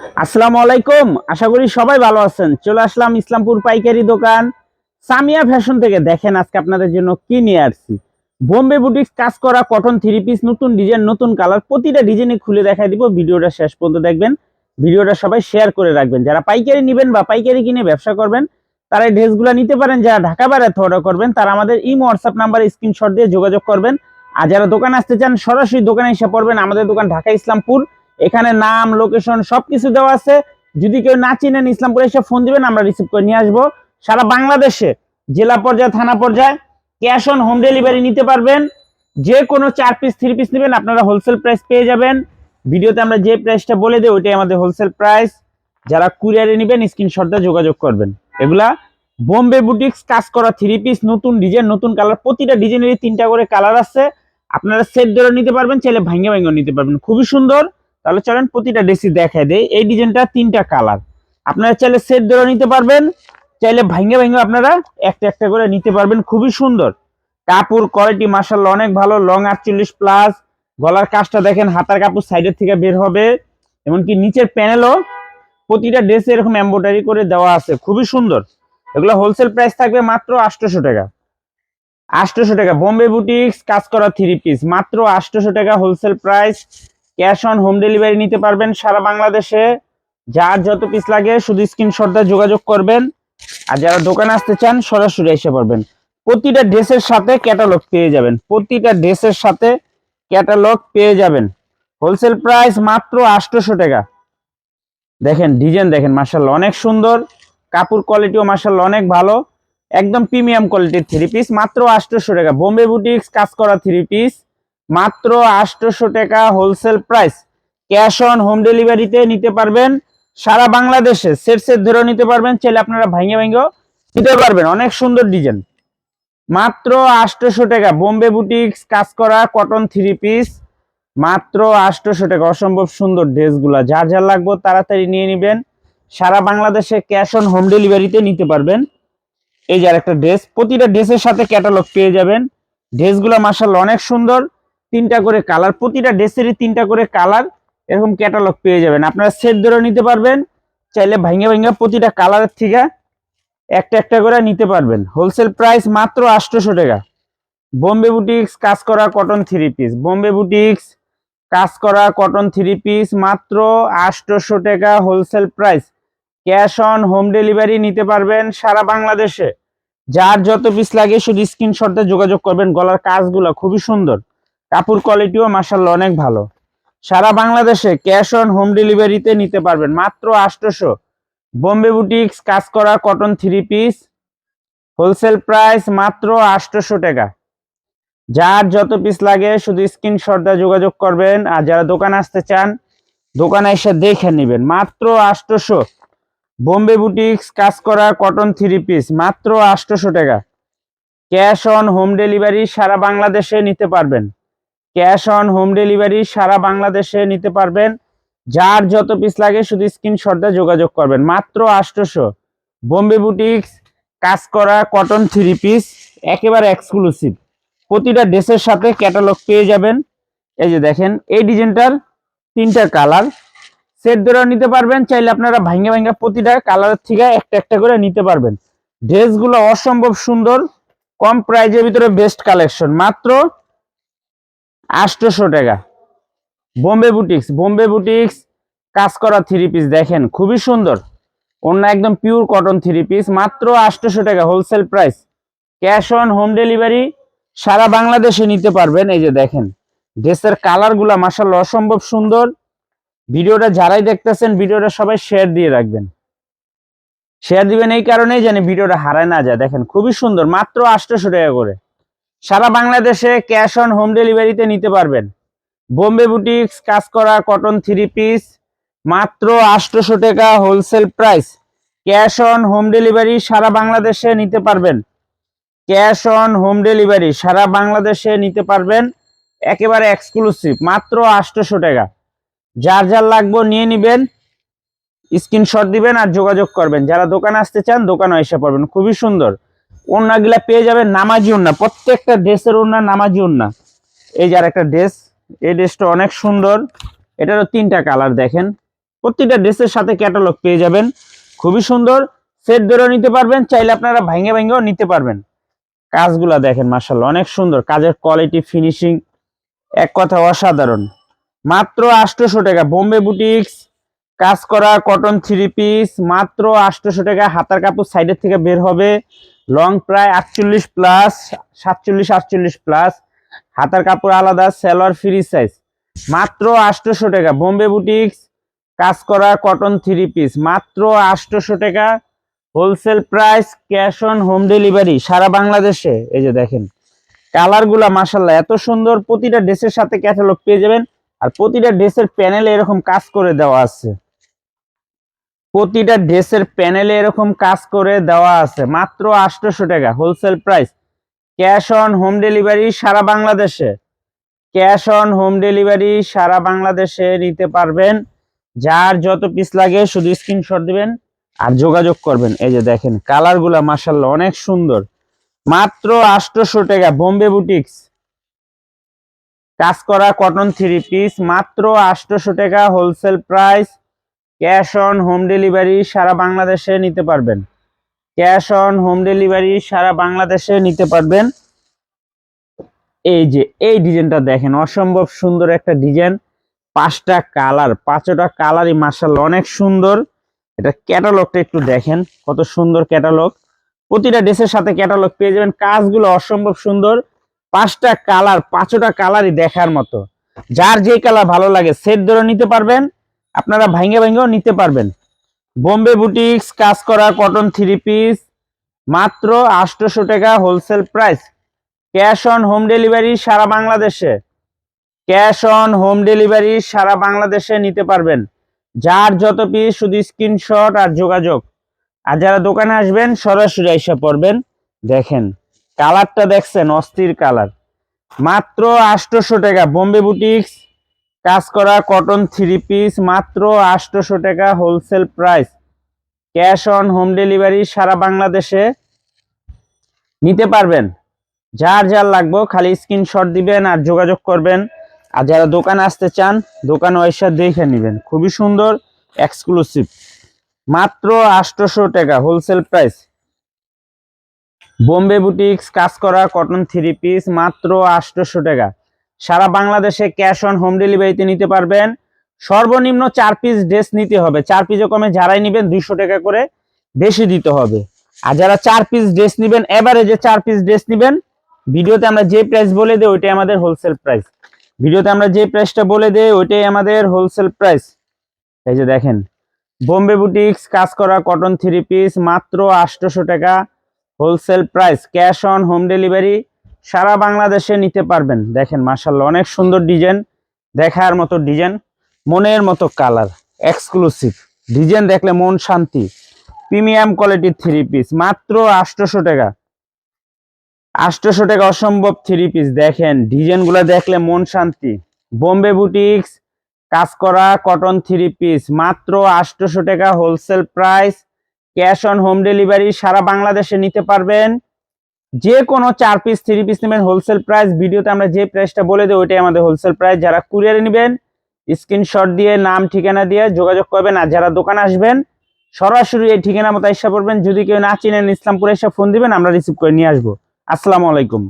আসসালামু আলাইকুম। আশা করি সবাই ভালো আছেন। চলে আসলাম ইসলামপুর পাইকারি দোকান। সামিয়া ফ্যাশন থেকে দেখেন আজকে আপনাদের জন্য কি নিয়ে আসছি। বোম্বে বুটিক্স কাজ করা কটন থ্রি পিস নতুন ডিজাইন নতুন কালার প্রতিটা ডিজাইনে খুলে দেখাই দিব। ভিডিওটা শেষ পর্যন্ত দেখবেন। ভিডিওটা সবাই শেয়ার করে রাখবেন। যারা পাইকারি নেবেন বা পাইকারি কিনে ব্যবসা করবেন, তারা এই ড্রেসগুলো নিতে পারেন। যারা ঢাকা বাইরে অর্ডার করবেন, তারা আমাদের ইমো হোয়াটসঅ্যাপ নাম্বারে স্ক্রিনশট দিয়ে যোগাযোগ করবেন। আর যারা দোকানে আসতে চান, সরাসরি দোকানে এসে পড়বেন। আমাদের দোকান ঢাকা ইসলামপুর। এখানে নাম লোকেশন সবকিছু দেওয়া আছে। যদি কেউ না চিনেন ইসলামপুরে, এসে ফোন দিবেন, আমরা রিসিভ করে নিয়ে আসব। সারা বাংলাদেশে, জেলা পর্যায়ে, থানা পর্যায়ে ক্যাশ অন হোম ডেলিভারি নিতে পারবেন। যে কোনো চার পিস থ্রি পিস নেবেন, আপনারা হোলসেল প্রাইস পেয়ে যাবেন। ভিডিওতে আমরা যে প্রাইসটা বলে দিই, ওইটাই আমাদের হোলসেল প্রাইস যারা কুরিয়ারে নেবেন স্ক্রিনশটটা যোগাযোগ করবেন। এগুলা বোম্বে বুটিক্স কাজ করা থ্রি পিস নতুন ডিজাইন নতুন কালার প্রতিটা ডিজাইনেরই তিনটা করে কালার আছে। আপনারা সেট ধরে নিতে পারবেন, চাইলে ভাঙ্গে ভাঙ্গে নিতে পারবেন। খুবই সুন্দর। তাহলে চলেন প্রতিটা ড্রেসি দেখায় দেয় এই ডিজাইনটা তিনটা কালার আপনারা চাইলে সেট ধরে নিতে পারবেন, চাইলে ভাঙ্গে ভাঙ্গে আপনারা একটা একটা করে নিতে পারবেন, খুবই সুন্দর। কাপড় কোয়ালিটি মার্শাল অনেক ভালো লং আটচল্লিশ প্লাস গলার কাজটা দেখেন, হাতার কাপড় সাইডের থেকে বের হবে। এমনকি নিচের প্যানেলও প্রতিটা ড্রেসে এরকম এম্ব্রয়ডারি করে দেওয়া আছে, খুবই সুন্দর। এগুলো হোলসেল প্রাইস থাকবে মাত্র আটশোশো টাকা। আটশোশো টাকা। বোম্বে বুটিক্স কাজ করা থ্রি পিস মাত্র আটশোশো টাকা wholesale price cash on home delivery নিতে পারবেন সারা বাংলাদেশে। যার যত পিস লাগে শুধু স্ক্রিনশটটা যোগাযোগ করবেন। আর যারা দোকানে আসতে চান, সরাসরি এসে পারবেন প্রতিটা ড্রেসের সাথে ক্যাটালগ পেয়ে যাবেন। প্রতিটা ড্রেসের সাথে ক্যাটালগ পেয়ে যাবেন। হোলসেল প্রাইস মাত্র আটশোশো টাকা। দেখেন ডিজাইন দেখেন মার্শাল্লাহ অনেক সুন্দর। কাপড় কোয়ালিটিও মার্শাল্লাহ অনেক ভালো। একদম প্রিমিয়াম কোয়ালিটির থ্রি পিস মাত্র আটশোশো টাকা। বোম্বে বুটিক্স কাজ করা থ্রি পিস মাত্র আটশোশো টাকা wholesale price cash on home ডেলিভারিতে নিতে পারবেন। সারা বাংলাদেশে সেট সেট ধরেও নিতে পারবেন। চাইলে আপনারা ভাঙে ভাঙেও নিতে পারবেন। অনেক সুন্দর ডিজাইন মাত্র আটশোশো টাকা। বোম্বে বুটিক্স কাজ করা কটন থ্রি পিস মাত্র আটশোশো টাকা। অসম্ভব সুন্দর ড্রেসগুলা। যার যার লাগবে তাড়াতাড়ি নিয়ে নেবেন। সারা বাংলাদেশে ক্যাশ অন হোম ডেলিভারিতে নিতে পারবেন। এই যে একটা ড্রেস প্রতিটা ড্রেসের সাথে ক্যাটালগ পেয়ে যাবেন। ড্রেসগুলো মার্শাল অনেক সুন্দর। তিনটা করে কালার, প্রতিটা ড্রেসেরই তিনটা করে কালার এরকম ক্যাটালগ পেয়ে যাবেন। আপনারা সেট ধরে নিতে পারবেন, চাইলে ভাঙ্গে ভাঙ্গে প্রতিটা কালারের থেকে একটা একটা করে নিতে পারবেন। হোলসেল প্রাইস মাত্র আটশোশো টাকা। বোম্বে বুটিক্স কাজ করা cotton three piece Bombay boutiques কাজ করা কটন থ্রি পিস মাত্র আটশোশো টাকা wholesale price cash on home delivery নিতে পারবেন সারা বাংলাদেশে। যার যত পিস লাগে শুধু স্ক্রিনশটে যোগাযোগ করবেন। গলার কাজগুলো খুবই সুন্দর। কাপড় কোয়ালিটিও মার্শাল্লাহ অনেক ভালো। সারা বাংলাদেশে ক্যাশ অন হোম ডেলিভারিতে নিতে পারবেন। মাত্র আটশোশো। বোম্বে বুটিক্স কাজ করা cotton three piece wholesale price মাত্র আটশোশো টাকা। যার যত পিস লাগে শুধু স্ক্রিনশটটা যোগাযোগ করবেন। আর যারা দোকানে আসতে চান, দোকানে এসে দেখে নেবেন। মাত্র আটশোশো। বোম্বে বুটিক্স কাজ করা কটন থ্রি পিস মাত্র আটশোশো টাকা। ক্যাশ অন হোম ডেলিভারি সারা বাংলাদেশে নিতে পারবেন। ক্যাশ অন হোম ডেলিভারি সারা বাংলাদেশে নিতে পারবেন। যার যত পিস লাগে শুধু স্ক্রিনশটটা যোগাযোগ করবেন। মাত্র আটশোশো। বোম্বে বুটিক্স কাজ করা কটন থ্রি পিস একেবারে এক্সক্লুসিভ প্রতিটা ড্রেসের সাথে ক্যাটালগ পেয়ে যাবেন। এই যে দেখেন, এই ডিজাইনটার তিনটা কালার সেট ধরে নিতে পারবেন, চাইলে আপনারা ভাঙ্গে ভাঙ্গে প্রতিটা কালারের থেকে একটা একটা করে নিতে পারবেন। ড্রেসগুলো অসম্ভব সুন্দর, কম প্রাইজের ভিতরে বেস্ট কালেকশন মাত্র আটশোশো টাকা। বোম্বে বুটিক্স বোম্বে বুটিক্স কাজ করা থ্রি পিস দেখেন, খুবই সুন্দর। অন্য একদম পিওর কটন থ্রি পিস মাত্র আটশোশো টাকা wholesale price cash on home delivery সারা বাংলাদেশে নিতে পারবেন। এই যে দেখেন ড্রেসের কালারগুলা মাসাল অসম্ভব সুন্দর। ভিডিওটা যারাই দেখতেছেন, ভিডিওটা সবাই শেয়ার দিয়ে রাখবেন। শেয়ার দিবেন এই কারণেই জানি ভিডিওটা হারায় না যায়। দেখেন, খুবই সুন্দর, মাত্র আটশোশো টাকা করে। সারা বাংলাদেশে ক্যাশ অন হোম ডেলিভারিতে নিতে পারবেন। বোম্বে বুটিক্স কাজ করা কটন থ্রি পিস, মাত্র আটশোশো টাকা wholesale price. Cash on home delivery সারা বাংলাদেশে নিতে পারবেন। ক্যাশ অন হোম ডেলিভারি সারা বাংলাদেশে নিতে পারবেন। একেবারে এক্সক্লুসিভ, মাত্র আটশোশো টাকা। যার যার লাগবে নিয়ে নিবেন, স্ক্রিনশট দিবেন আর যোগাযোগ করবেন। যারা দোকানে আসতে চান দোকানে এসে পড়বেন। খুবই সুন্দর। ওড়নাগুলা পেয়ে যাবেন নামাজি ওড়না, প্রত্যেকটা ড্রেসের ওড়না নামাজি ওড়না। এই যার একটা ড্রেস, এই ড্রেসটা অনেক সুন্দর। এটারও তিনটা কালার দেখেন। প্রতিটা ড্রেসের সাথে ক্যাটালগ পেয়ে যাবেন। খুবই সুন্দর। সেট ধরেও নিতে পারবেন, চাইলে আপনারা ভাঙে ভাঙেও নিতে পারবেন। কাজগুলা দেখেন মাসাল্লাহ অনেক সুন্দর। কাজের কোয়ালিটি ফিনিশিং এক কথা অসাধারণ। মাত্র আটশোশো টাকা, বোম্বে বুটিক্স, কাজ করা কটন থ্রি পিস মাত্র আটশোশো টাকা, হাতার কাপড় সাইডের থেকে বের হবে। লং প্রায় আটচল্লিশ প্লাস, সাতচল্লিশ, আটচল্লিশ প্লাস। হাতার কাপড় আলাদা সেলোয়ার ফ্রি সাইজ মাত্র আটশোশো টাকা। বোম্বে বুটিক্স কাজ করা কটন থ্রি পিস মাত্র আটশোশো টাকা। Wholesale price cash on home delivery সারা বাংলাদেশে। এই যে দেখেন। কালারগুলা মাসাল্লাহ এত সুন্দর। প্রতিটা ড্রেসের সাথে ক্যাটালগ পেয়ে যাবেন। আর প্রতিটা ড্রেসের প্যানেলে এরকম কাজ করে দেওয়া আছে। প্রতিটা ড্রেসের প্যানেলে এরকম কাজ করে দেওয়া আছে। মাত্র আটশোশো টাকা wholesale price cash on home delivery সারা বাংলাদেশে। ক্যাশ অন হোম ডেলিভারি সারা বাংলাদেশে নিতে পারবেন। যার যত পিস লাগে শুধু স্ক্রিনশট দিবেন আর যোগাযোগ করবেন। এই যে দেখেন কালারগুলা মাসাল্লাহ অনেক সুন্দর। মাত্র আটশোশো টাকা, বোম্বে বুটিক্স কাজ করা কটন থ্রি পিস মাত্র আটশোশো টাকা wholesale price cash on home delivery সারা বাংলাদেশে নিতে পারবেন। ক্যাশ অন হোম ডেলিভারি সারা বাংলাদেশে নিতে পারবেন। এই যে, এই ডিজাইনটা দেখেন, অসম্ভব সুন্দর একটা ডিজাইন। পাঁচটা কালার, পাঁচটা কালারই মার্শাল অনেক সুন্দর। এটা ক্যাটালগটা একটু দেখেন, কত সুন্দর ক্যাটালগ। প্রতিটা ড্রেসের সাথে ক্যাটালগ পেয়ে যাবেন, কাজগুলো অসম্ভব সুন্দর। পাঁচটা কালার, পাঁচটা কালারই দেখার মতো। যার যে কালার ভালো লাগে, সেট ধরে নিতে পারবেন। আপনারা ভাঙ্গে ভাঙ্গেও নিতে পারবেন। বোম্বে বুটিক্স, কাজ করা কটন থ্রি পিস মাত্র আটশোশো টাকা wholesale price cash on home delivery সারা বাংলাদেশে। ক্যাশ অন হোম ডেলিভারি সারা বাংলাদেশে নিতে পারবেন। যার যত পিস শুধু স্ক্রিনশট আর যোগাযোগ। আর যারা দোকানে আসবেন, সরাসরি এসে পড়বেন। দেখেন কালারটা দেখছেন, অস্থির কালার মাত্র আটশোশো টাকা, বোম্বে বুটিক্স কাজ করা কটন থ্রি পিস মাত্র আটশোশো টাকা wholesale price cash on home delivery সারা বাংলাদেশে নিতে পারবেন। যার যার লাগবে খালি স্ক্রিনশট দিবেন আর যোগাযোগ করবেন। আর যারা দোকানে আসতে চান, দোকান ওইসা দেখে নেবেন। খুবই সুন্দর এক্সক্লুসিভ মাত্র আটশোশো টাকা হোলসেল প্রাইস বোম্বে বুটিক্স কাজ করা কটন থ্রি পিস মাত্র আটশোশো টাকা। সারা বাংলাদেশে ক্যাশ অন হোম ডেলিভারিতে নিতে পারবেন। সর্বনিম্ন চার পিস ড্রেস নিতে হবে। চার পিসে কমে যারাই নেবেন দুইশো টাকা করে বেশি দিতে হবে। আর যারা চার পিস ড্রেস নেবেন এবারে চার পিস ড্রেস নেবেন, ভিডিওতে আমরা যে প্রাইস বলে দিই, ওইটাই আমাদের হোলসেল প্রাইস ভিডিওতে আমরা যে প্রাইসটা বলে দিই, ওইটাই আমাদের হোলসেল প্রাইস এই যে দেখেন, বোম্বে বুটিক্স কাজ করা কটন থ্রি পিস মাত্র আটশোশো টাকা wholesale price cash on home delivery সারা বাংলাদেশে নিতে পারবেন। দেখেন মার্শাল্লাহ অনেক সুন্দর ডিজাইন, দেখার মতো ডিজাইন, মনের মতো কালার এক্সক্লুসিভ ডিজাইন দেখলে মন শান্তি। প্রিমিয়াম কোয়ালিটির থ্রি পিস মাত্র আটশোশো টাকা। আটশোশো টাকা অসম্ভব থ্রি পিস দেখেন, ডিজাইনগুলো দেখলে মন শান্তি। বোম্বে বুটিক্স কাজ করা কটন থ্রি পিস মাত্র আটশোশো টাকা wholesale price cash on home delivery সারা বাংলাদেশে নিতে পারবেন। যে কোনো চার পিস থ্রি পিস নেবেন হোলসেল প্রাইস ভিডিওতে আমরা যে প্রাইসটা বলে দেবো, ওইটাই আমাদের হোলসেল প্রাইস যারা কুরিয়ারে নেবেন স্ক্রিনশট দিয়ে, নাম, ঠিকানা দিয়ে যোগাযোগ করবেন, আর যারা দোকানে আসবেন, সরাসরি এই ঠিকানা মতো এসে পড়বেন। যদি কেউ না চিনেন, ইসলামপুরে এসে ফোন দিবেন, আমরা রিসিভ করে নিয়ে আসব। আসসালামু আলাইকুম।